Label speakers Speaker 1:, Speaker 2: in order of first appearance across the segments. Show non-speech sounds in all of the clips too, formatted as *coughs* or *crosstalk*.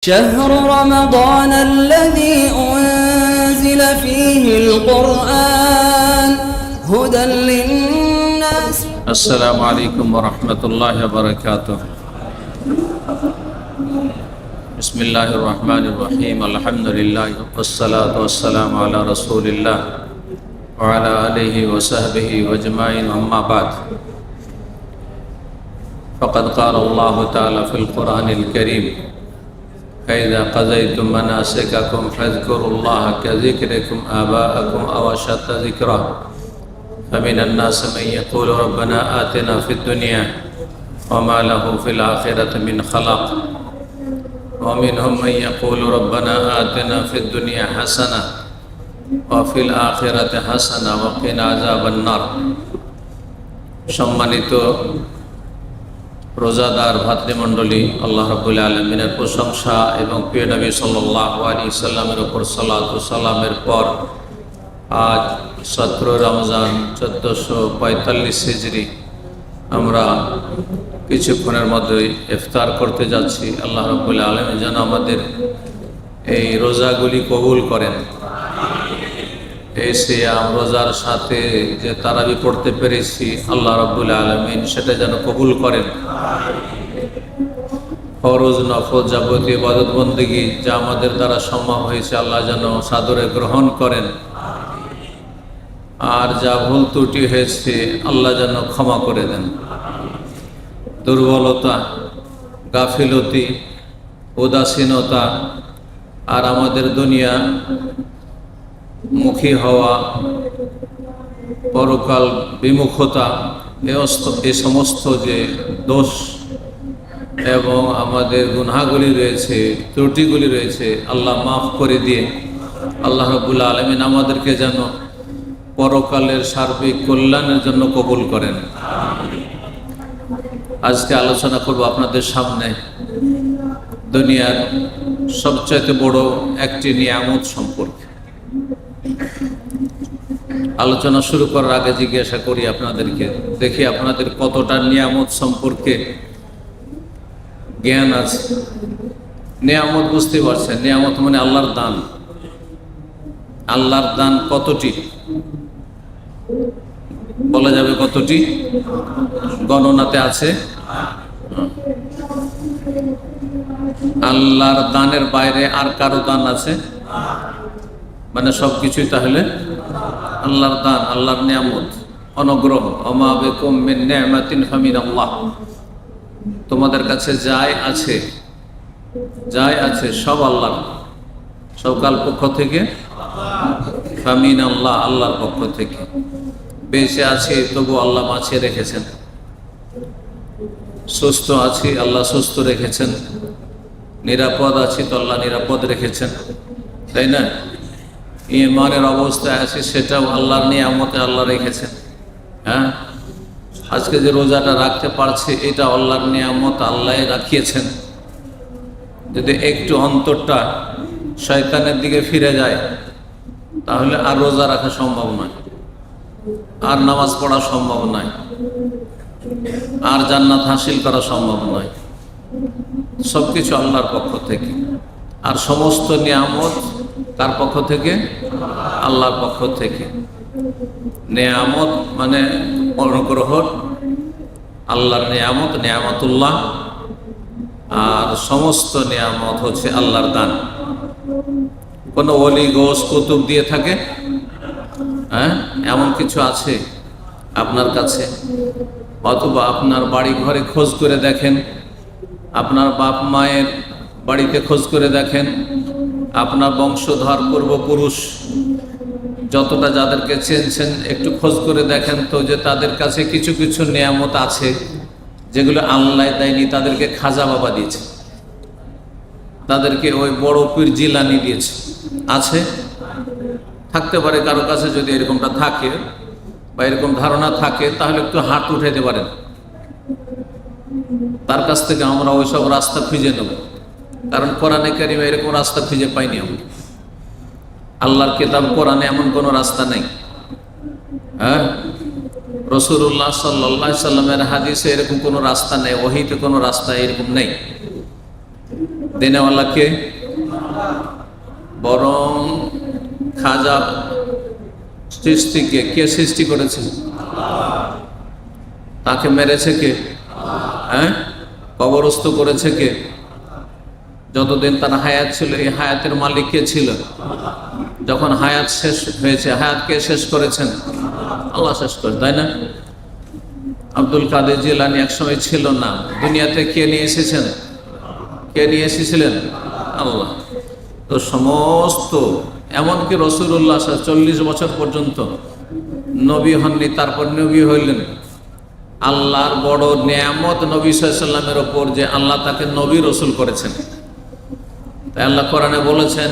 Speaker 1: شهر رمضان الذي أنزل فيه القرآن هدى للناس.
Speaker 2: السلام عليكم ورحمة الله وبركاته. بسم الله الرحمن الرحيم. الحمد لله والصلاة والسلام على رسول الله وعلى آله وصحبه وأجمعين أما بعد فقد قال الله تعالى في القرآن الكريم فإذا قضيتم مناسككم فاذكروا الله كذكركم آباءكم أو أشد ذكرًا فمن الناس من يقول ربنا آتنا في الدنيا وما له في الآخرة من خلاق ومنهم من يقول ربنا آتنا في الدنيا حسنة وفي الآخرة حسنة وقنا عذاب النار সম্মানিত রোজাদার ভাতৃমণ্ডলী, আল্লাহ রবুল আলমিনের প্রশংসা এবং প্রিয় নবী সাল্লাহ আলী সাল্লামের ওপর সালাত সালামের পর আজ সতেরো রমজান চোদ্দোশো পঁয়তাল্লিশ হিজড়ি আমরা কিছুক্ষণের মধ্যেই ইফতার করতে যাচ্ছি। আল্লাহ রবুল্লা আলম যেন আমাদের এই রোজাগুলি কবুল করেন। সিয়াম রোজার সাথে যে তারাবি পড়তে পেরেছি, আল্লাহ রব্বুল আলমিন সেটা যেন কবুল করেন। ফরজ নফল যাবতীয় বদত বন্দিগি যা আমাদের দ্বারা সম্ভব হয়েছে, আল্লাহ যেন সাদরে গ্রহণ করেন। আর যা ভুল ত্রুটি হয়েছে, আল্লাহ যেন ক্ষমা করে দেন। দুর্বলতা, গাফিলতি, উদাসীনতা আর আমাদের দুনিয়া মুখী হওয়া, পরকাল বিমুখতা, এ সমস্ত যে দোষ এবং আমাদের গুনাহগুলি রয়েছে, ত্রুটিগুলি রয়েছে, আল্লাহ মাফ করে দিয়ে আল্লাহ রবুল্লা আলমিন আমাদেরকে যেন পরকালের সার্বিক কল্যাণের জন্য কবুল করেন। আজকে আলোচনা করব আপনাদের সামনে। দুনিয়ার সবচাইতে বড় একটি নিয়ামত সম্পর্কে। আলোচনা শুরু করার আগে জিজ্ঞাসা করি আপনাদেরকে, দেখি আপনাদের কতটা নিয়ামত সম্পর্কে জ্ঞান আছে। নিয়ামত বুঝতে পারছেন, নিয়ামত মানে আল্লাহর দান। আল্লাহর দান কতটি? বলা যাবে কতটি? গণনাতে আছে। আল্লাহর দানের বাইরে আর কারও দান আছে? মানে সব কিছুই তাহলে আল্লাহর দান, আল্লাহর নিয়ামত, অনুগ্রহ। অমা বেকুম মিন নি'মাতিন ফামিন আল্লাহ তোমাদের কাছে যাই আছে যাই আছে সব আল্লাহর। সকাল পক্ষ থেকে ফামিন আল্লাহ আল্লাহর পক্ষ থেকে। বেঁচে আছে, তবু আল্লাহ বাঁচিয়ে রেখেছেন। সুস্থ আছি, আল্লাহ সুস্থ রেখেছেন। নিরাপদ আছি, তো আল্লাহ নিরাপদ রেখেছেন। তাই না? ইমানের অবস্থায় আছি, সেটাও আল্লাহর নিয়ামতে আল্লাহ রেখেছেন। হ্যাঁ? আজকে যে রোজাটা রাখতে পারছি, এটা আল্লাহর নিয়ামত আল্লাহ রাখিয়েছেন। যদি একটু অন্তরটা শয়তানের দিকে ফিরে যায়, তাহলে আর রোজা রাখা সম্ভব নয়। আর নামাজ পড়া সম্ভব নয়। আর জান্নাত হাসিল করা সম্ভব নয়। সব কিছু আল্লাহর পক্ষ থেকে। আর সমস্ত নিয়ামত কার পক্ষ থেকে? আল্লাহর পক্ষ থেকে। নেয়ামত মানে অনুগ্রহ আল্লাহর নিয়ামত, নিয়ামতুল্লাহ, আর সমস্ত নিয়ামত হচ্ছে আল্লাহর দান। কোনো অলি গোস কুতুব দিয়ে থাকে? হ্যাঁ? এমন কিছু আছে আপনার কাছে? অথবা আপনার বাড়ি ঘরে খোঁজ করে দেখেন? আপনার বাপ মায়ের বাড়িতে খোঁজ করে দেখেন? আপনার বংশধর পূর্বপুরুষ, যতটা যাদেরকে চেনছেন, একটু খোঁজ করে দেখেন তো যে তাদের কাছে কিছু কিছু নিয়ামত আছে, যেগুলো আল্লাহ দেয়নি, তাদেরকে খাজা বাবা দিয়েছে। তাদেরকে ওই বড় পীর জিলানি দিয়েছে। আছে? থাকতে পারে কারও কাছে যদি এরকমটা থাকে বা এরকম ধারণা থাকে, তাহলে একটু হাত উঠাইতে পারেন। তার কাছ থেকে আমরা ওইসব রাস্তা খুঁজে নেব। কারণ কোরআনে কারিমে এরকম রাস্তা খুঁজে পাইনি আমি। আল্লাহর কিতাব কোরআনে এমন কোনো রাস্তা নেই। হ্যাঁ? রসুল্লাহ সাল্লাহ সাল্লামের হাদিসে এরকম কোনো রাস্তা নেই, ওহিতে কোনো রাস্তা এরকম নেই। দিনেওয়ালাকে বরং খাজা সৃষ্টিকে, কে সৃষ্টি করেছে? তাকে মেরেছে কে? হ্যাঁ? কবরস্থ করেছে কে? যতদিন তার হায়াত ছিল, এই হায়াতের মালিক কে ছিল? যখন হায়াত শেষ হয়েছে, হায়াত কে শেষ করেছেন? আল্লাহ শেষ করে, তাই না? আব্দুল কাদের জিলানি একসময় ছিল না। দুনিয়াতে কে নিয়ে এসেছেন? কে নিয়ে এসেছিলেন? আল্লাহ। তো সমস্ত, এমনকি রসুল্লাহ চল্লিশ বছর পর্যন্ত নবী হননি, তারপর নবী হইলেন। আল্লাহর বড় নিয়ামত নবী সাল্লামের ওপর যে আল্লাহ তাকে নবী রসুল করেছেন। আল্লাহ কোরআনে বলেছেন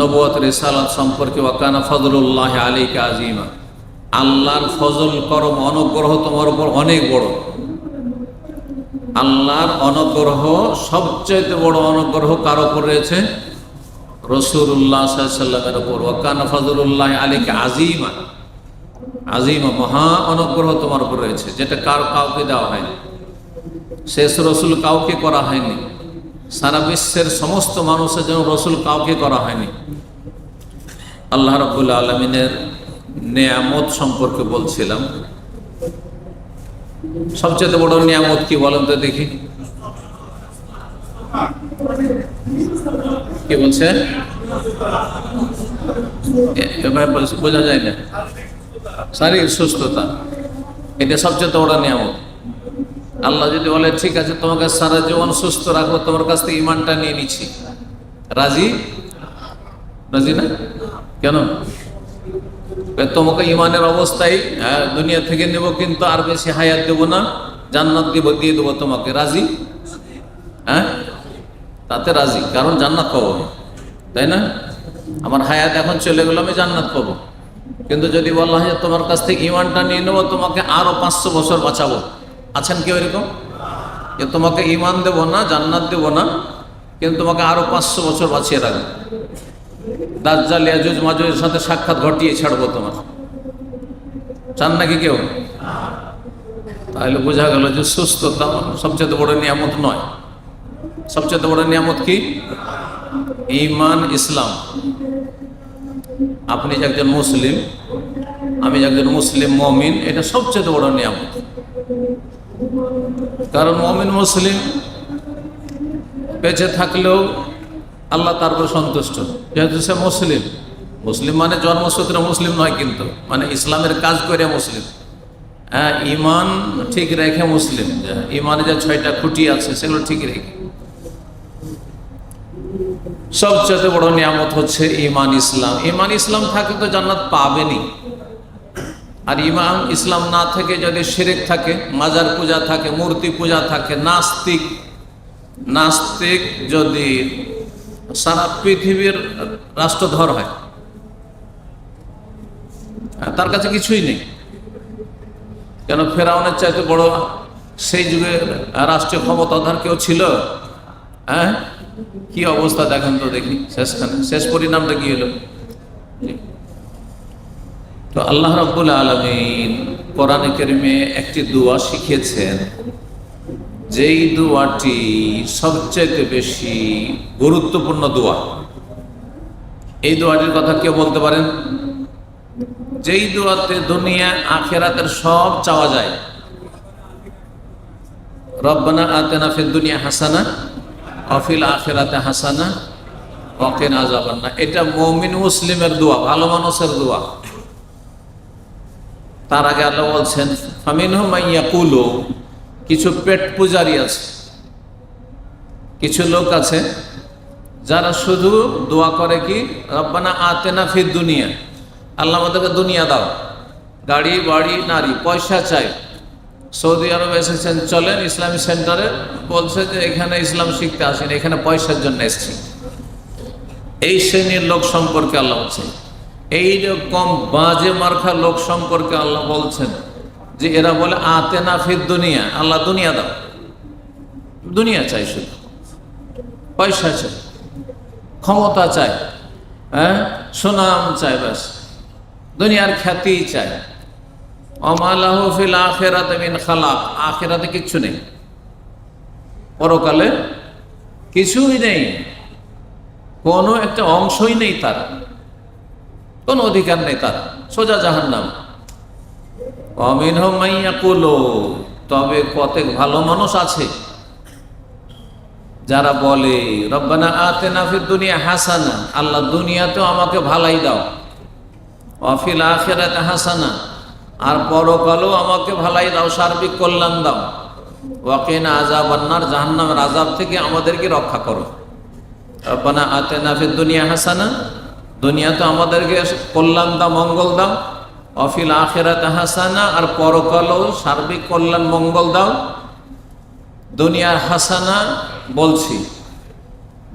Speaker 2: নবুয়ত রিসালাত সম্পর্কে ওয়াকানা ফজলুল্লাহ আলীকে আজিমা আল্লাহর ফজল, করম, অনুগ্রহ তোমার উপর অনেক বড়। আল্লাহর অনুগ্রহ সবচেয়ে বড় অনুগ্রহ কার ওপর রয়েছে? রসুল্লাহ সাল্লামের ওপর ওয়াকানা ফজলুল্লাহ আলীকে আজিমা আজিমা মহা অনুগ্রহ তোমার উপর রয়েছে, যেটা কার কাউকে দেওয়া হয়নি। শেষ রসুল কাউকে করা হয়নি। সারা বিশ্বের সমস্ত মানুষের জন্য রসুল কাউকে করা হয়নি। আল্লাহ রবুল্লা আলমিনের নিয়ামত সম্পর্কে বলছিলাম। সবচেয়ে বড় নিয়ামত কি বলেন তো দেখি। কি বলছে, বোঝা যায় না। শারীরিক সুস্থতা, এটা সবচেয়ে বড় নিয়ামত। আল্লাহ যদি বলে, ঠিক আছে, তোমাকে সারা জীবন সুস্থ রাখব, তোমার কাছ থেকে ইমানটা নিয়ে নিচ্ছি। রাজি? রাজি না? কেন? তোমাকে ইমানের অবস্থায় দুনিয়া থেকে নেব, কিন্তু আর বেশি হায়াত দেবো না, জান্নাত দিব, দিয়ে দেবো তোমাকে। রাজি? হ্যাঁ? তাতে রাজি, কারণ জান্নাত পাবো তাই না? আমার হায়াত এখন চলে গেলো আমি জান্নাত পাবো। কিন্তু যদি বলা হয় তোমার কাছ থেকে ইমানটা নিয়ে নেব, তোমাকে আরও পাঁচশো বছর বাঁচাবো। আছেন কেউ এরকম? যে তোমাকে ইমান দেব না, জান্নাত দেব না, কিন্তু তোমাকে আরও পাঁচশো বছর বাঁচিয়ে রাখব। দাজ্জাল, ইয়াজুজ, মাজুজের সাথে সাক্ষাৎ ঘটিয়ে ছাড়বো তোমার। চান নাকি কেউ? তাহলে বোঝা গেল যে সুস্থতা সবচেয়ে বড় নিয়ামত নয়। সবচেয়ে বড় নিয়ামত কি? ইমান ইসলাম। আপনি একজন মুসলিম, আমি একজন মুসলিম মমিন, এটা সবচেয়ে বড় নিয়ামত। কারণ মমিন মুসলিম বেঁচে থাকলেও আল্লাহ তার উপর সন্তুষ্ট। যেহেতু সে মুসলিম। মুসলিম মানে জন্মসূত্রে মুসলিম নয় কিন্তু। মানে ইসলামের কাজ করে মুসলিম। হ্যাঁ ইমান ঠিক রেখে মুসলিম। ইমানে যে ছয়টা খুঁটি আছে, সেগুলো ঠিক রেখে। সবচেয়ে বড় নিয়ামত হচ্ছে ইমান ইসলাম। ইমান ইসলাম থাকে তো জান্নাত পাবেনি আর ইমাম ইসলাম না থেকে যদি শিরেক থাকে, মাজার পূজা থাকে, মূর্তি পূজা থাকে, নাস্তিক নাস্তিক যদি সারা পৃথিবীর রাষ্ট্রধর হয় আর তার কাছে কিছুই নেই। কেন ফেরাউনের চাইতে বড় সেই যুগে রাষ্ট্রীয় ক্ষমতাধর কেউ ছিল? হ্যাঁ? কি অবস্থা দেখেন তো দেখি। শেষখানে শেষ পরিণামটা কি হলো? তো আল্লাহ রাব্বুল আলমিন কোরআনে কেরিমে একটি দোয়া শিখিয়েছেন, যেই দোয়াটি সবচেয়ে বেশি গুরুত্বপূর্ণ দোয়া। এই দোয়াটির কথা কেউ বলতে পারেন? যেই দোয়াতে দুনিয়া, আখেরাতের সব চাওয়া যায়। রব্বানা আতেনা ফিদ দুনিয়া হাসানা অফিল আখেরাতে হাসানা অকেন আজাবান্না এটা মমিন মুসলিমের দোয়া, ভালো মানুষের দোয়া। তার আগে আল্লাহ বলছেন ফামিন কুলো কিছু পেট পূজারি আছে। কিছু লোক আছে যারা শুধু দোয়া করে কি, রব্বানা আতেনা ফির দুনিয়া আল্লাহ আমাদেরকে দুনিয়া দাও। গাড়ি, বাড়ি, নারী, পয়সা চাই। সৌদি আরব এসেছেন, চলেন ইসলামী সেন্টারে। বলছে যে, এখানে ইসলাম শিখতে আসেন, এখানে পয়সার জন্য এসছি। এই শ্রেণির লোক সম্পর্কে আল্লাহ বলছেন। এই রকম বাজে মার্খা লোক সম্পর্কে আল্লাহ বলছেন যে এরা বলে আতে না ফির দুনিয়া। আল্লাহ দুনিয়া দাও। দুনিয়া চাই শুধু। পয়সা চাই। ক্ষমতা চাই। হ্যাঁ? সুনাম চাই ব্যাস। দুনিয়ার খ্যাতি চাই। অমালাহফিল আখেরাতে মিন খালাক। আখেরাতে কিচ্ছু নেই। পরকালে কিছুই নেই। কোনো একটা অংশই নেই তার। কোনো অধিকার নেই তার। সোজা জাহান্নাম। অমিন মাইয়া কুলো, তবে কতক ভালো মানুষ আছে। যারা বলে, রব্বানা আতে নাফির দুনিয়া হাসানা, আল্লাহ দুনিয়াতেও আমাকে ভালাই দাও। অফিল আখেরাতে হাসানা, আর পরকালেও আমাকে ভালাই দাও, সার্বিক কল্যাণ দাও। ওয়াকিন আজাব আন্নার জাহান্নামের আজাব থেকে আমাদেরকে রক্ষা করো। রব্বানা আতে নাফির দুনিয়া হাসানা দুনিয়াতে আমাদেরকে কল্যাণ দাও মঙ্গল দাও অফিল আখেরাতে হাসানা, আর পরকালেও সার্বিক কল্যাণ, মঙ্গল দাও দুনিয়ার হাসানা বলছি,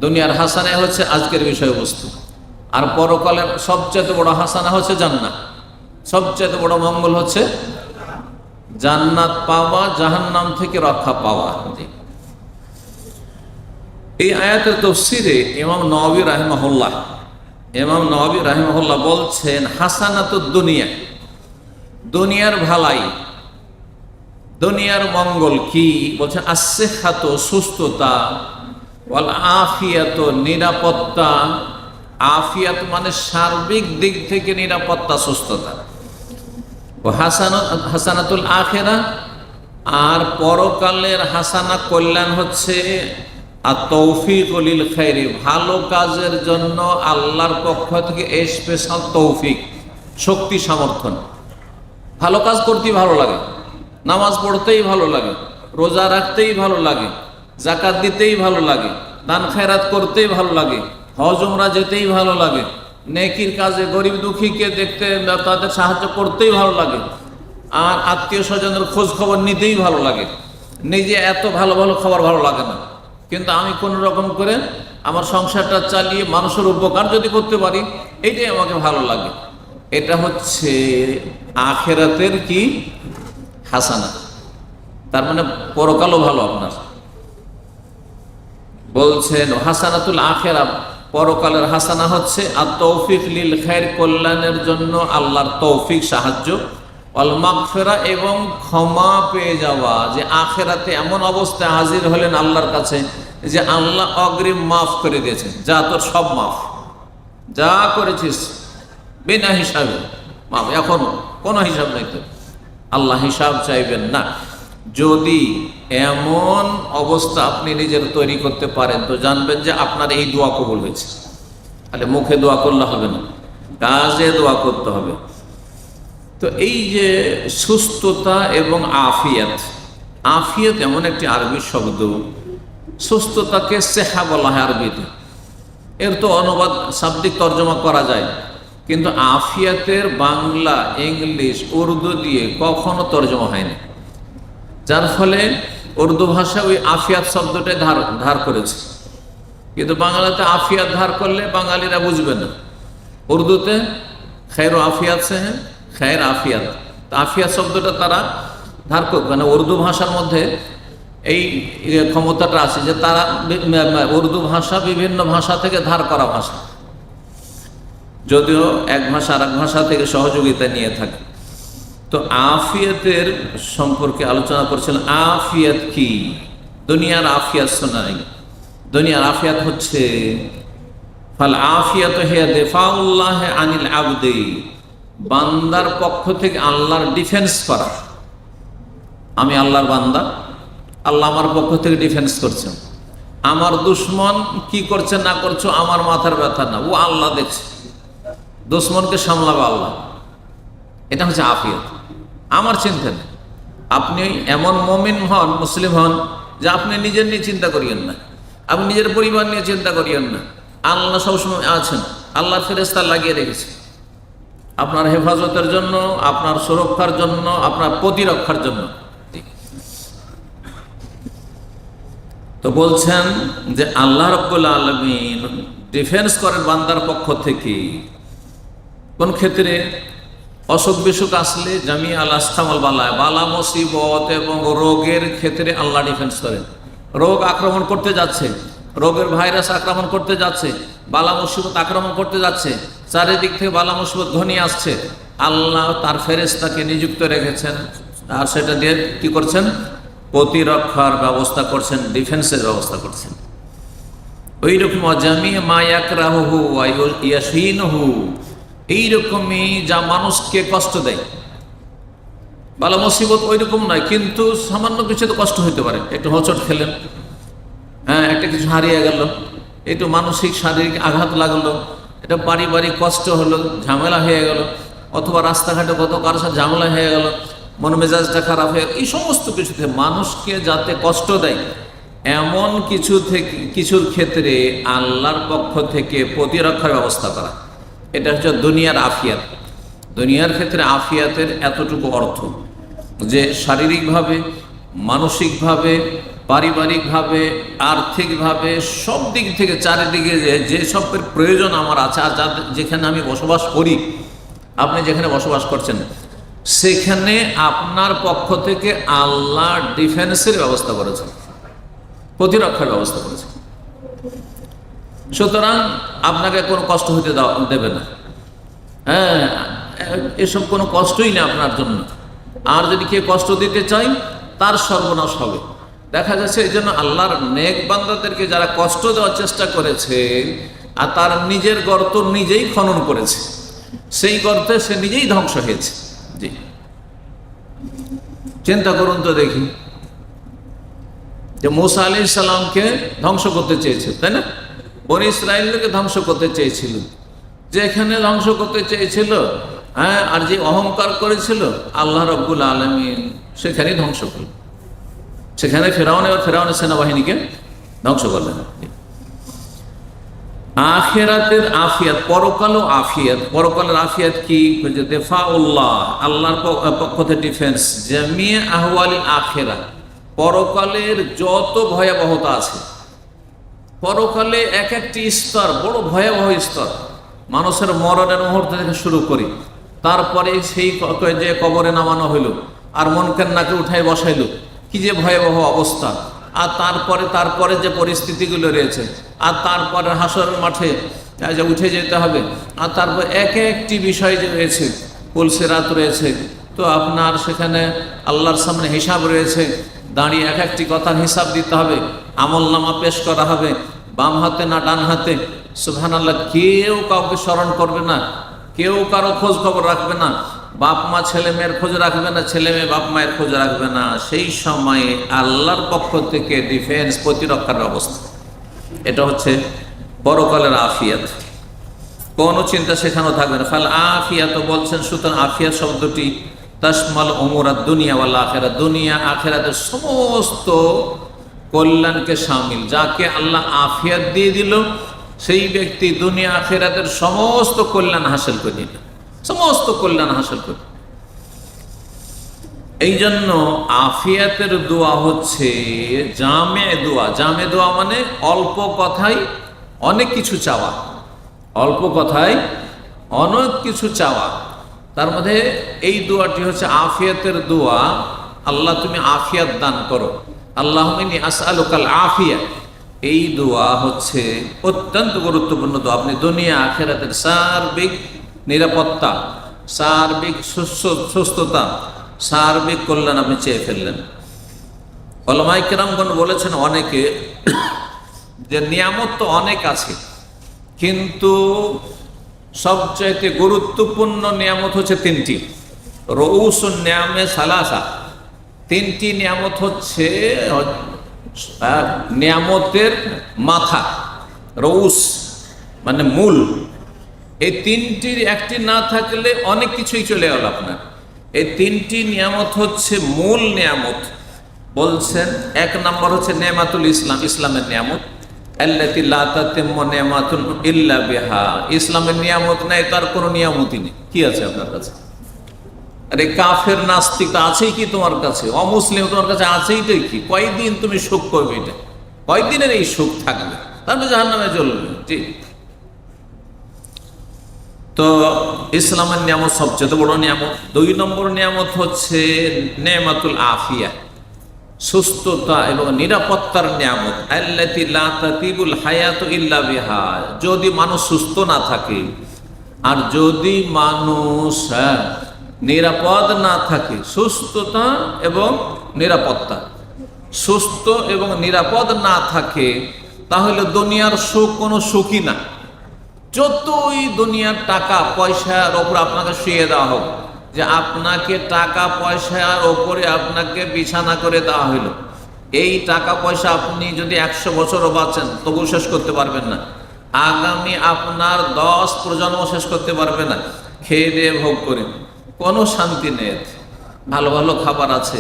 Speaker 2: দুনিয়ার হাসানা হচ্ছে আজকের বিষয়বস্তু। আর পরকালের সবচেয়ে বড় হাসানা হচ্ছে জান্নাত। সবচেয়ে বড় মঙ্গল হচ্ছে জান্নাত পাওয়া, জাহান্নাম থেকে রক্ষা পাওয়া। এই আয়াতের তফসিরে ইমাম নবী রাহিমহল্লাহ ইমাম নবী রাহিমহল্লাহ বলছেন হাসানাত দুনিয়া। দুনিয়ার ভালাই। দুনিয়ার মঙ্গল কি? বলছে আসছে খাত সুস্থতা বল আফিয়াত, নিরাপত্তা। আফিয়াত মানে সার্বিক দিক থেকে নিরাপত্তা, সুস্থতা। ও হাসান, হাসানাতুল আখেরা, আর পরকালের হাসানা কল্যাণ হচ্ছে আর তৌফিক অলিল খাইরি, ভালো কাজের জন্য আল্লাহর পক্ষ থেকে স্পেশাল তৌফিক, শক্তি সমর্থন ভালো কাজ করতেই ভালো লাগে, নামাজ পড়তেই ভালো লাগে, রোজা রাখতেই ভালো লাগে জাকাত দিতেই ভালো লাগে, দান খেরাত করতেই ভালো লাগে হজমরা যেতেই ভালো লাগে, নেকির কাজে, গরিব দুঃখীকে দেখতে তাদের সাহায্য করতেই ভালো লাগে, আর আত্মীয় স্বজনের খোঁজ খবর নিতেই ভালো লাগে, নিজে এত ভালো ভালো খাবার ভালো লাগে না। কিন্তু আমি কোনো রকম করে আমার সংসারটা চালিয়ে মানুষের উপকার যদি করতে পারি, এইটাই আমাকে ভালো লাগে। এটা হচ্ছে আখেরাতের কি? হাসানা। তার মানে পরকালও ভালো আপনার। বলছেন, হাসানাতুল আখেরা, পরকালের হাসানা হচ্ছে আর তৌফিক লীল খায়ের কল্যাণের জন্য আল্লাহর তৌফিক সাহায্য। অল এবং ক্ষমা পেয়ে যাওয়া যে আখেরাতে এমন অবস্থায় হাজির হলেন আল্লাহর কাছে যে আল্লাহ অগ্রিম মাফ করে দিয়েছেন। যা তোর সব মাফ। যা করেছিস বিনা হিসাবে মাফ। এখনও কোনো হিসাব নেই তো আল্লাহ হিসাব চাইবেন না। যদি এমন অবস্থা আপনি নিজের তৈরি করতে পারেন, তো জানবেন যে আপনার এই দোয়া কবুল হয়েছে। তাহলে মুখে দোয়া করলে হবে না। কাজে দোয়া করতে হবে। তো এই যে সুস্থতা এবং আফিয়াত আফিয়াত এমন একটি আরবি শব্দ। সুস্থতাকে সেহা বলা হয় আরবিতে। এর তো অনুবাদ শাব্দিক তর্জমা করা যায়। কিন্তু আফিয়াতের বাংলা, ইংলিশ, উর্দু দিয়ে কখনো তর্জমা হয়নি। যার ফলে উর্দু ভাষা ওই আফিয়াত শব্দটাই ধার ধার করেছে। কিন্তু বাংলাতে আফিয়াত ধার করলে বাঙালিরা বুঝবে না। উর্দুতে খের আফিয়াত সে হ্যাঁ খের আফিয়াত। আফিয়াত শব্দটা তারা ধার করবে মানে উর্দু ভাষার মধ্যে এই ক্ষমতাটা আছে যে তারা উর্দু ভাষা বিভিন্ন ভাষা থেকে ধার করা ভাষা। যদিও এক ভাষা আর এক ভাষা থেকে সহযোগিতা নিয়ে থাকে। তো আফিয়াতের সম্পর্কে আলোচনা করছিলেন আফিয়াত কি? দুনিয়ার আফিয়াত শোনাই দুনিয়ার আফিয়াত হচ্ছে, ফাল আফিয়াত হে দেফাউল্লাহ আনিল আবদে। বান্দার পক্ষ থেকে আল্লাহর ডিফেন্স করা। আমি আল্লাহর বান্দা, আল্লাহ আমার পক্ষ থেকে ডিফেন্স করছেন। আমার দুশ্মন কি করছে না করছ, আমার মাথার ব্যথা না, ও আল্লাহ দেখছে। দুশ্মনকে সামলাবে আল্লাহ। এটা হচ্ছে আফিয়ত। আমার চিন্তা নেই। আপনি এমন মমিন হন, মুসলিম হন, যে আপনি নিজের নিয়ে চিন্তা করিয়েন না। আপনি নিজের পরিবার নিয়ে চিন্তা করিয়েন না। আল্লাহ সবসময় আছেন। আল্লাহ ফেরেস্তা লাগিয়ে রেখেছে। আপনার হেফাজতের জন্য, আপনার সুরক্ষার জন্য, আপনার প্রতিরক্ষার জন্য। তো বলছেন যে আল্লাহ রব্বুল আলমিন ডিফেন্স করেন বান্দার পক্ষ থেকে। কোন ক্ষেত্রে? অসুখ বিসুখ আসলে জামি আল আস্তামাল বালায়, বালা মুসিবত এবং রোগের ক্ষেত্রে আল্লাহ ডিফেন্স করেন। রোগ আক্রমণ করতে যাচ্ছে। রোগের ভাইরাস আক্রমণ করতে যাচ্ছে, বালা মুসিবত আক্রমণ করতে যাচ্ছে, চারিদিক থেকে বালা মুসিবত ঘনিয়ে আসছে। আল্লাহ তার ফেরেস্তাকে নিযুক্ত রেখেছেন। আর সেটা দিয়ে কি করছেন? প্রতিরক্ষার ব্যবস্থা করছেন, ডিফেন্সের ব্যবস্থা করছেন। ওই রকম অজামি, মা ইয়াকরাহু ইয়াসিনহু। এইরকমই যা মানুষকে কষ্ট দেয়। বালা মুসিবত ওই রকম নয়, কিন্তু সামান্য কিছু তো কষ্ট হইতে পারে। একটু হোঁচট খেলেন। হ্যাঁ একটা কিছু হারিয়ে গেল। একটু মানসিক, শারীরিক আঘাত লাগল। এটা পারিবারিক কষ্ট হলো, ঝামেলা হয়ে গেল। অথবা রাস্তাঘাটে কত কারোর সাথে ঝামেলা হয়ে গেল, মন মেজাজটা খারাপ হয়ে এই সমস্ত কিছুতে মানুষকে যাতে কষ্ট দেয়, এমন কিছু থেকে, কিছুর ক্ষেত্রে আল্লাহর পক্ষ থেকে প্রতিরক্ষার ব্যবস্থা করা। এটা হচ্ছে দুনিয়ার আফিয়াত। দুনিয়ার ক্ষেত্রে আফিয়াতের এতটুকু অর্থ যে শারীরিকভাবে, মানসিকভাবে পারিবারিকভাবে, আর্থিকভাবে, সব দিক থেকে চারিদিকে যে সবের প্রয়োজন আমার আছে, আর যাদের, যেখানে আমি বসবাস করি, আপনি যেখানে বসবাস করছেন, সেখানে আপনার পক্ষ থেকে আল্লাহ ডিফেন্সের ব্যবস্থা করেছেন, প্রতিরক্ষার ব্যবস্থা করেছেন। সুতরাং আপনাকে কোনো কষ্ট হতে দেবে না। হ্যাঁ এসব কোনো কষ্টই নেই আপনার জন্য। আর যদি কেউ কষ্ট দিতে চাই তার সর্বনাশ হবে। দেখা যাচ্ছে এই জন্য আল্লাহর নেক বান্দাদেরকে যারা কষ্ট দেওয়ার চেষ্টা করেছে আর তার নিজের গর্ত নিজেই খনন করেছে, সেই গর্তে সে নিজেই ধ্বংস হয়েছে। জি। চিন্তা করুন তো দেখি যে মোসা আলি সাল্লামকে ধ্বংস করতে চেয়েছে, তাই না? বন ইসরায়েলকে ধ্বংস করতে চেয়েছিল। যে এখানে ধ্বংস করতে চেয়েছিল হ্যাঁ আর যে অহংকার করেছিল, আল্লাহ রব্বুল আলমিন সেখানেই ধ্বংস করল। সেখানে ফেরাউন এবার ফেরাউনের সেনাবাহিনীকে ধ্বংস করলেন আখেরাতের আফিয়াত আফিয়াত। পরকালের আফিয়াত কি? আল্লাহর পক্ষ থেকে ডিফেন্স। আহওয়ালি আখেরা। পরকালের যত ভয়াবহতা আছে, পরকালে এক একটি স্তর, বড় ভয়াবহ স্তর, মানুষের মরণের মুহূর্ত থেকে শুরু করি, তারপরে সেই যে কবরে নামানো হইল, আর মনকের নাকে উঠাই বসাইল কি যে ভয়াবহ অবস্থা। আর তারপরে তারপরে যে পরিস্থিতিগুলো রয়েছে, আর তারপরে হাসরের মাঠে যে উঠে যেতে হবে, আর তারপর এক একটি বিষয় যে রয়েছে পুলসেরাত রয়েছে। তো আপনার সেখানে আল্লাহর সামনে হিসাব রয়েছে, দাঁড়িয়ে এক একটি কথার হিসাব দিতে হবে, আমল নামা পেশ করা হবে, বাম হাতে না ডান হাতে। সুহান আল্লাহ কেউ কাউকে স্মরণ করবে না, কেউ কারও খোঁজ খবর রাখবে না। বাপ মা ছেলে মেয়ের খোঁজ রাখবে না, ছেলে মেয়ে বাপ মায়ের খোঁজ রাখবে না। সেই সময়ে আল্লাহর পক্ষ থেকে ডিফেন্স প্রতিরক্ষার ব্যবস্থা। এটা হচ্ছে পরকালের আফিয়াত। কোনো চিন্তা সেখানেও থাকবে না। ফাল আফিয়াত বলছেন, সুতরাং আফিয়াত শব্দটি তাসমাল অমরাত দুনিয়া ওয়াল আখেরা দুনিয়া, আখেরাতের সমস্ত কল্যাণকে সামিল। যাকে আল্লাহ আফিয়াত দিয়ে দিল, সেই ব্যক্তি দুনিয়া, আখেরাতের সমস্ত কল্যাণ হাসিল করে নিল। সমস্ত কল্যাণ হাসিল করে। এই জন্য আফিয়াতের দোয়া হচ্ছে জামে দোয়া। জামে দোয়া মানে অল্প কথাই অনেক কিছু চাওয়া। অল্প কথায় অনেক কিছু চাওয়া। তার মধ্যে এই দোয়াটি হচ্ছে আফিয়াতের দোয়া। আল্লাহ তুমি আফিয়াত দান করো। আল্লাহ আসালুকাল আফিয়া। এই দোয়া হচ্ছে অত্যন্ত গুরুত্বপূর্ণ দোয়া। আপনি দুনিয়া আখেরাতের সার্বিক নিরাপত্তা, সার্বিক সুস্থ- সুস্থতা, সার্বিক কল্যাণ আপনি চেয়ে ফেললেন। অলমাই কেরামগণ বলেছেন অনেকে যে নিয়ামত তো অনেক আছে, কিন্তু সবচাইতে গুরুত্বপূর্ণ নিয়ামত হচ্ছে তিনটি। রৌস নিয়ামে সালাসা। তিনটি নিয়ামত হচ্ছে নিয়ামতের মাথা রৌস মানে মূল। এই তিনটির একটি না থাকলে অনেক কিছুই চলে গেল আপনার। এই তিনটি নিয়ামত হচ্ছে মূল নিয়ামত। বলছেন, এক নম্বর হচ্ছে নেমাতুল ইসলাম, ইসলামের নিয়ামত। ইসলামের নিয়ামত নাই, তার কোনো নিয়ামতই নেই। কি আছে আপনার কাছে? আরে কাফের নাস্তিক আছেই কি তোমার কাছে? অমুসলিম তোমার কাছে আছেই তো কি? কয়দিন তুমি সুখ করবে এটা? কয়দিনের এই সুখ থাকবে? তাহলে জাহান নামে চলবে জি। তো ইসলামের নিয়ামত সবচেয়ে বড় নিয়ামত দুই নম্বর নিয়ামত হচ্ছে নেমাতুল আফিয়া সুস্থতা এবং নিরাপত্তার নিয়ামত। আল্লাতি লা হায়াত ইল্লা বিহা যদি মানুষ সুস্থ না থাকে আর যদি মানুষ হ্যাঁ, নিরাপদ না থাকে সুস্থতা এবং নিরাপত্তা সুস্থ এবং নিরাপদ না থাকে তাহলে দুনিয়ার সুখ কোনো সুখই না। যতই দুনিয়ার টাকা পয়সার ওপর আপনাকে শুয়ে দেওয়া হোক, যে আপনাকে টাকা পয়সার ওপরে আপনাকে বিছানা করে দেওয়া হইল, এই টাকা পয়সা আপনি যদি একশো বছরও বাঁচেন তবু শেষ করতে পারবেন না। আগামী আপনার দশ প্রজন্ম শেষ করতে পারবে না। খেয়ে দিয়ে ভোগ করে। কোনো শান্তি নেই ভালো ভালো খাবার আছে,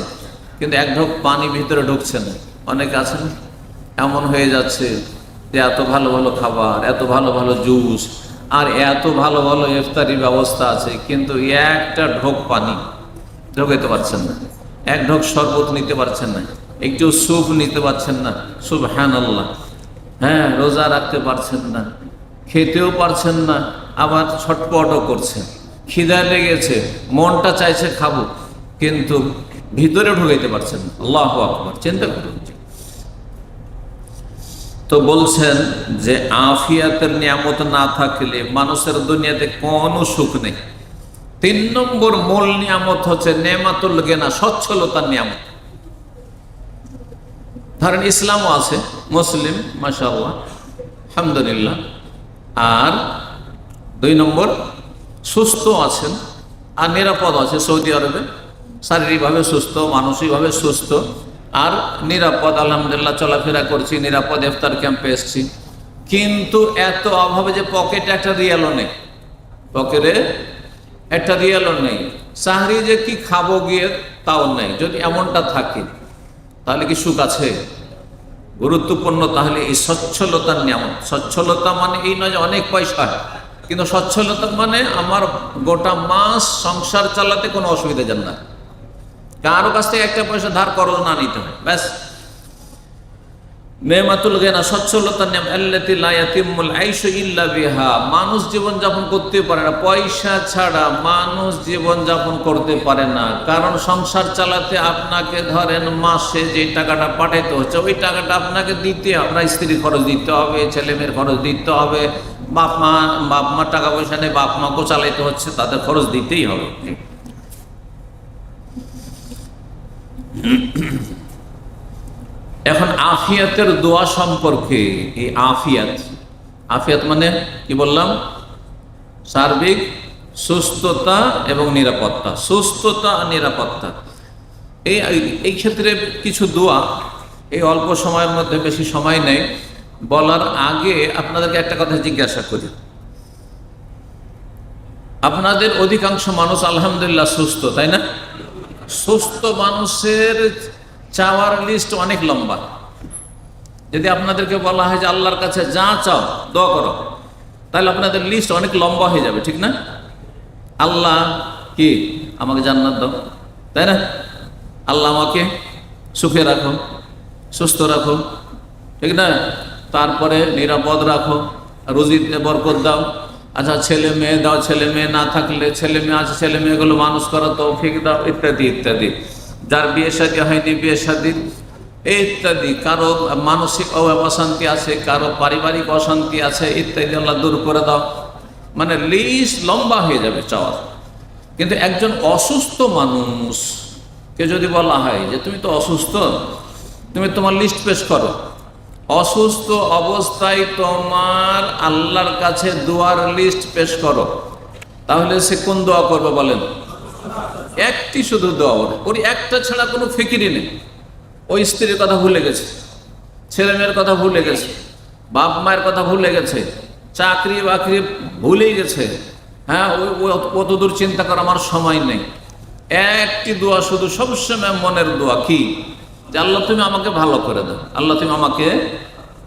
Speaker 2: কিন্তু এক ঢোক পানি ভিতরে ঢুকছে না। অনেক আছেন এমন হয়ে যাচ্ছে। যে এত ভালো ভালো খাবার, এত ভালো ভালো জুস আর এত ভালো ভালো ইফতারি ব্যবস্থা আছে, কিন্তু একটা ঢোক পানি। ঢোকাইতে পারছেন না। এক ঢোক শরবত নিতে পারছেন না। একটু স্যুপ নিতে পারছেন না। সুপ হ্যান আল্লাহ হ্যাঁ রোজা রাখতে পারছেন না। খেতেও পারছেন না। আবার ছটপটও করছেন। খিদা লেগেছে, মনটা চাইছে খাব, কিন্তু ভিতরে ঢুকাইতে পারছেন না। আল্লাহ আকবর। চিন্তা করুন। তো বলছেন যে আফিয়াতের নিয়ামত না থাকলে মানুষের দুনিয়াতে কোনো সুখ নেই। তিন নম্বর মূল নিয়ামত হচ্ছে নেমাতুল গেনা, সচ্ছলতার নিয়ামত। ধরেন ইসলামও আছে, মুসলিম মাশাল্লাহ আলহামদুলিল্লাহ। আর দুই নম্বর সুস্থ আছেন, আর নিরাপদ আছে সৌদি আরবে। শারীরিকভাবে সুস্থ, মানসিকভাবে সুস্থ। আর নিরাপদ, আলহামদুলিল্লাহ, চলাফেরা করছি, নিরাপদ ইফতার ক্যাম্পে এসছি। কিন্তু এত অভাবে যে পকেটে একটা রিয়ালও নেই। পকেটে একটা রিয়ালও নেই। সাহারি যে কি খাব গিয়ে তাও নেই। যদি এমনটা থাকে, তাহলে কি সুখ আছে? গুরুত্বপূর্ণ তাহলে এই সচ্ছলতার নিয়ামত। সচ্ছলতা মানে এই নয় যে অনেক পয়সা। কিন্তু সচ্ছলতা মানে আমার গোটা মাস সংসার চালাতে কোনো অসুবিধা যান না কারও কাছ থেকে একটা পয়সা ধার করজ না নিতে হয়, ব্যাস। নেমাতুল গেনা, সচ্ছলতার নিয়ম, আল্লাতি লা ইয়াতিমুল আইশু ইল্লা বিহা। মানুষ জীবন যাপন করতে পারে না, পয়সা ছাড়া মানুষ জীবন যাপন করতে পারে না। কারণ সংসার চালাতে আপনাকে ধরেন মাসে যে টাকাটা পাঠাইতে হচ্ছে, ওই টাকাটা আপনাকে দিতে, আপনার স্ত্রীর খরচ দিতে হবে, ছেলে মেয়ের খরচ দিতে হবে, বাপ মা, বাপ মার টাকা পয়সা নেই বাপ মাকেও চালাইতে হচ্ছে, তাদের খরচ দিতেই হবে। *coughs* এখন আফিয়াতের দোয়া সম্পর্কে এই আফিয়াত আফিয়াত মানে কি বললাম? সার্বিক সুস্থতা এবং নিরাপত্তা, সুস্থতা নিরাপত্তা। এই এই ক্ষেত্রে কিছু দোয়া, এই অল্প সময়ের মধ্যে বেশি সময় নেই। বলার আগে আপনাদেরকে একটা কথা জিজ্ঞাসা করি। আপনাদের অধিকাংশ মানুষ আলহামদুলিল্লাহ সুস্থ, তাই না? সুস্থ মানুষের চাওয়ার লিস্ট অনেক লম্বা। যদি আপনাদেরকে বলা হয় যে আল্লাহর কাছে যা চাও, দোয়া করো, তাহলে আপনাদের লিস্ট অনেক লম্বা হয়ে যাবে, ঠিক না? আল্লাহ কি? আমাকে জান্নাত দাও, তাই না? আল্লাহ আমাকে সুখে রাখো, সুস্থ রাখো, ঠিক না? তারপরে নিরাপদ রাখো, রুজিতে বরকত দাও আচ্ছা ছেলে মেয়ে দাও, ছেলে মেয়ে না থাকলে ছেলে মেয়ে আছে, ছেলে মেয়েগুলো মানুষ করো তৌফিক দাও, ইত্যাদি ইত্যাদি। যার বিয়ে শাদী হয়নি, বিয়ে শাদী, ইত্যাদি। কারও মানসিক অশান্তি আছে, কারও পারিবারিক অশান্তি আছে, ইত্যাদি আল্লাহ দূর করে দাও। মানে লিস্ট লম্বা হয়ে যাবে চাওয়ার। কিন্তু একজন অসুস্থ মানুষকে যদি বলা হয় যে, তুমি তো অসুস্থ, তুমি তোমার লিস্ট পেশ করো। অসুস্থ অবস্থায় তোমার আল্লাহর কাছে দোয়ার লিস্ট পেশ করো। তাহলে সে কোন দোয়া করবে বলেন? একটি শুধু দোয়া ওর একটা ছাড়া কোনো ফিকিরি নেই। ওই স্ত্রীর কথা ভুলে গেছে, ছেলে মেয়ের কথা ভুলে গেছে, বাপ মায়ের কথা ভুলে গেছে, চাকরি বাকরি ভুলেই গেছে। হ্যাঁ ওই কত দূর চিন্তা করার আমার সময় নেই। একটি দোয়া শুধু সবসময় মনের দোয়া। কি? যে আল্লাহ তুমি আমাকে ভালো করে দাও। আল্লাহ তুমি আমাকে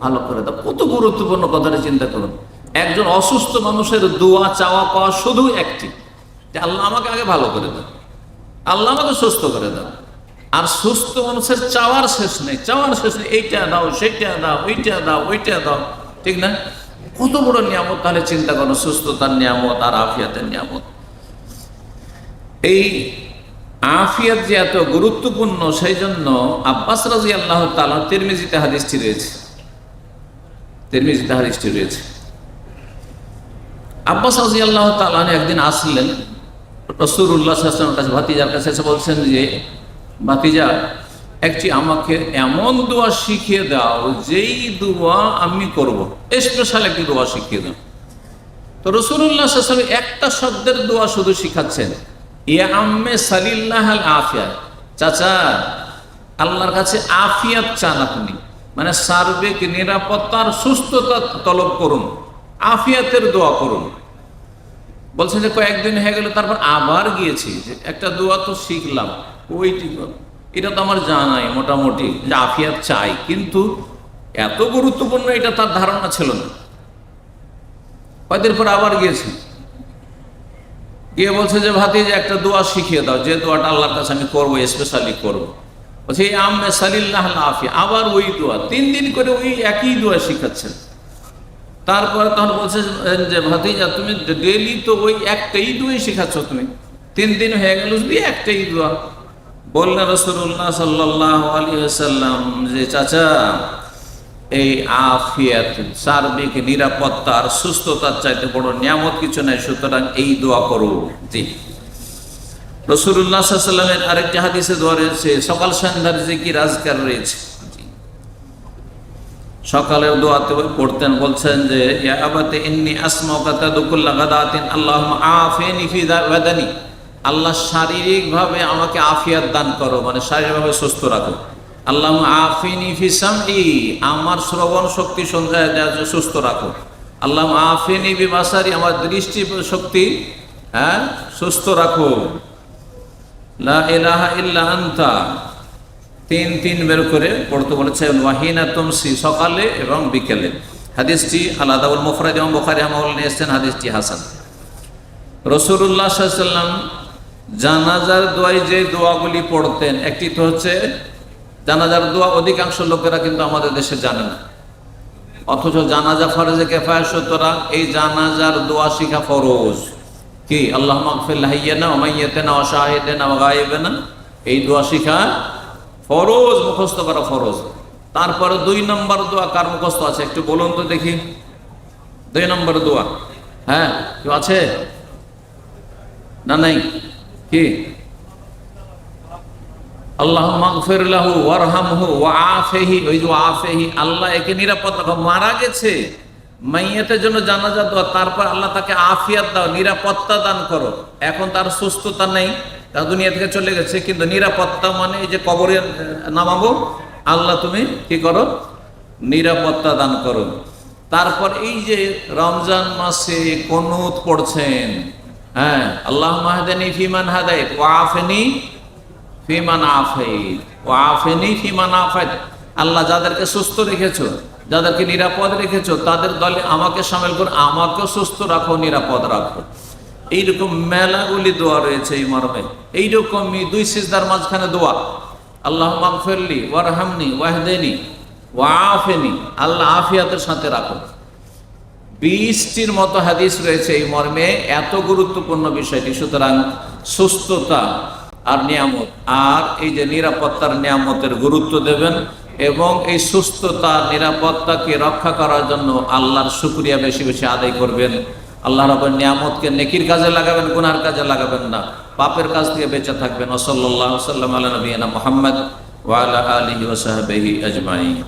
Speaker 2: ভালো করে দাও। কত গুরুত্বপূর্ণ কথাটা চিন্তা করুন। একজন অসুস্থ মানুষের দোয়া, চাওয়া, পাওয়া শুধু একটি। যে আল্লাহ আমাকে আগে ভালো করে দাও। আল্লাহ আমাকে সুস্থ করে দাও। আর সুস্থ মানুষের চাওয়ার শেষ নেই। চাওয়ার শেষ নেই। এইটা দাও, সেইটা দাও, ওইটা দাও ওইটা দাও। ঠিক না? কত বড় নিয়ামত, তাহলে চিন্তা করো। সুস্থতার নিয়ামত আর আফিয়াতের নিয়ামত। এই আফিয়াত যে এত গুরুত্বপূর্ণ সেই জন্য আব্বাস রাজি আল্লাহ তালা তিরমিজিতে হাদিসটি রয়েছে। তিরমিজিতে হাদিসটি রয়েছে। আব্বাস রাজি আল্লাহ তালা একদিন আসলেন রসুর উল্লাহ কাছে, ভাতিজার কাছে এসে বলছেন যে, ভাতিজা, একটি আমাকে এমন দোয়া শিখিয়ে দাও, যেই দোয়া আমি করব। স্পেশাল একটি দোয়া শিখিয়ে দাও। তো রসুল্লাহ একটা শব্দের দোয়া শুধু শিখাচ্ছেন। ইয়া সালিল্লাহ আল চাচা, আল্লাহর কাছে আফিয়াত চান আপনি। মানে সার্বিক নিরাপত্তার সুস্থতা তলব করুন, আফিয়াতের দোয়া করুন। বলছেন যে কয়েকদিন হয়ে গেল, তারপর আবার গিয়েছি। একটা দোয়া তো শিখলাম, ওইটি। এটা তো আমার জানাই মোটামুটি যে আফিয়াত চাই, কিন্তু এত গুরুত্বপূর্ণ এটা তার ধারণা ছিল না। কয়েকদিন পর আবার গিয়েছি। গিয়ে বলছে যে ভাতি যে একটা দোয়া শিখিয়ে দাও। যে দোয়াটা আল্লাহর কাছে আমি করব স্পেশালি করব। বলছে, এই আম্মে সালিল্লাহ আফিয়া। আবার ওই দোয়া, তিন দিন করে ওই একই দোয়া শিখাচ্ছেন। তারপরে তখন বলছে যে, ভাতিজা, তুমি ডেলি তো ওই একটাই দোয়াই শেখাচ্ছ তুমি। তিন দিন হয়ে গেল শুধু একটাই দোয়া। বললেন রসুল্লাহ সাল্লাহ আলী সাল্লাম যে, চাচা এই আফিয়াত, সার্বিক নিরাপত্তার সুস্থতার চাইতে বড় নিয়ামত কিছু নাই, সুতরাং এই দোয়া করো জি। রসুল্লাহ সাল্লামের আরেকটি হাদিসে দোয়া রয়েছে, সকাল সন্ধ্যার যে কি রাজকার রয়েছে। জি। সকালের দোয়াতে পড়তেন, বলছেন যে, ইয়া আবাতে ইন্নি আসমাকা তাদুকুল্লা গাদাতিন, আল্লাহুম্মা আফিনি ফি বাদানি আল্লাহ শারীরিকভাবে আমাকে আফিয়াত দান করো মানে শারীরিকভাবে সুস্থ রাখো। আল্লাহ আফিনি ফি আমার শ্রবণ শক্তি সুস্থ রাখো। আল্লাহ আফিনি বিবাসারি আমার দৃষ্টি শক্তি হ্যাঁ সুস্থ রাখো। লা ইলাহা ইল্লা আনতা। তিন তিন বের করে পড়তে বলেছেন ওয়াহিনা তুমসি, সকালে এবং বিকেলে। হাদিসটি আলাদাউল মুফরাদ এবং বুখারী নিয়ে এসেছেন, হাদিসটি হাসান। রসুল্লাহ সাল্লাম জানাজার দোয়ায় যে দোয়াগুলি পড়তেন, একটি তো হচ্ছে জানাজার দোয়া অধিকাংশ লোকেরা কিন্তু আমাদের দেশে জানে না। অথচ জানাজা ফরজে কেফায় সুতরাং এই জানাজার দোয়া শিখা ফরজ। কি? আল্লাহ মাকফিল হাইয়ানা ওমাইয়াতেনা অশাহিদেনা গায়েবেনা। এই দোয়া শিখা ফরজ, মুখস্থ করা ফরজ। তারপরে দুই নম্বর দোয়া কার মুখস্থ আছে? একটু বলুন তো দেখি। দুই নম্বর দোয়া। হ্যাঁ কেউ আছে? না নাই? কি? আল্লাহ ওই যে আল্লাহ একে মারা গেছে জন্য তারপর আল্লাহ তাকে আফিয়াত দাও, নিরাপত্তা দান করো। এখন তার সুস্থতা নেই, তার দুনিয়া থেকে চলে গেছে, কিন্তু নিরাপত্তা মানে এই যে কবরে নামাবো, আল্লাহ তুমি কি করো? নিরাপত্তা দান করো। তারপর এই যে রমজান মাসে কনুত পড়ছেন হ্যাঁ আল্লাহ মাহদানি ফিমান হাদাইত ওয়াফেনি ফিমান আফাইত। ও ফিমান আফাইত। আল্লাহ যাদেরকে সুস্থ রেখেছো, যাদেরকে নিরাপদ রেখেছো, তাদের দলে আমাকে সামিল করে, আমাকেও সুস্থ রাখো, নিরাপদ রাখো। এইরকম মেলাগুলি দোয়া রয়েছে এই মর্মে। এইরকমই দুই সিজদার মাঝখানে দোয়া। আল্লাহ মাগফিরলি ওয়ারহামনি ওয়াহদেনি ওয়াফেনি আল্লাহ আফিয়াতের সাথে রাখো। বিশটির মতো হাদিস রয়েছে এই মর্মে। এত গুরুত্বপূর্ণ বিষয়টি। সুতরাং সুস্থতা আর নিয়ামত। আর এই যে নিরাপত্তার নিয়ামতের গুরুত্ব দেবেন এবং এই সুস্থতা, নিরাপত্তাকে রক্ষা করার জন্য আল্লাহর শুক্রিয়া বেশি বেশি আদায় করবেন। আল্লাহ রবের নিয়ামতকে নেকির কাজে লাগাবেন গুনার কাজে লাগাবেন না। পাপের কাজ থেকে বেঁচে থাকবেন। ওসল্লাহ সাল্লাম আল্লাহ নবীনা মোহাম্মদ ওয়ালা আলী ওসাহাবি আজমাই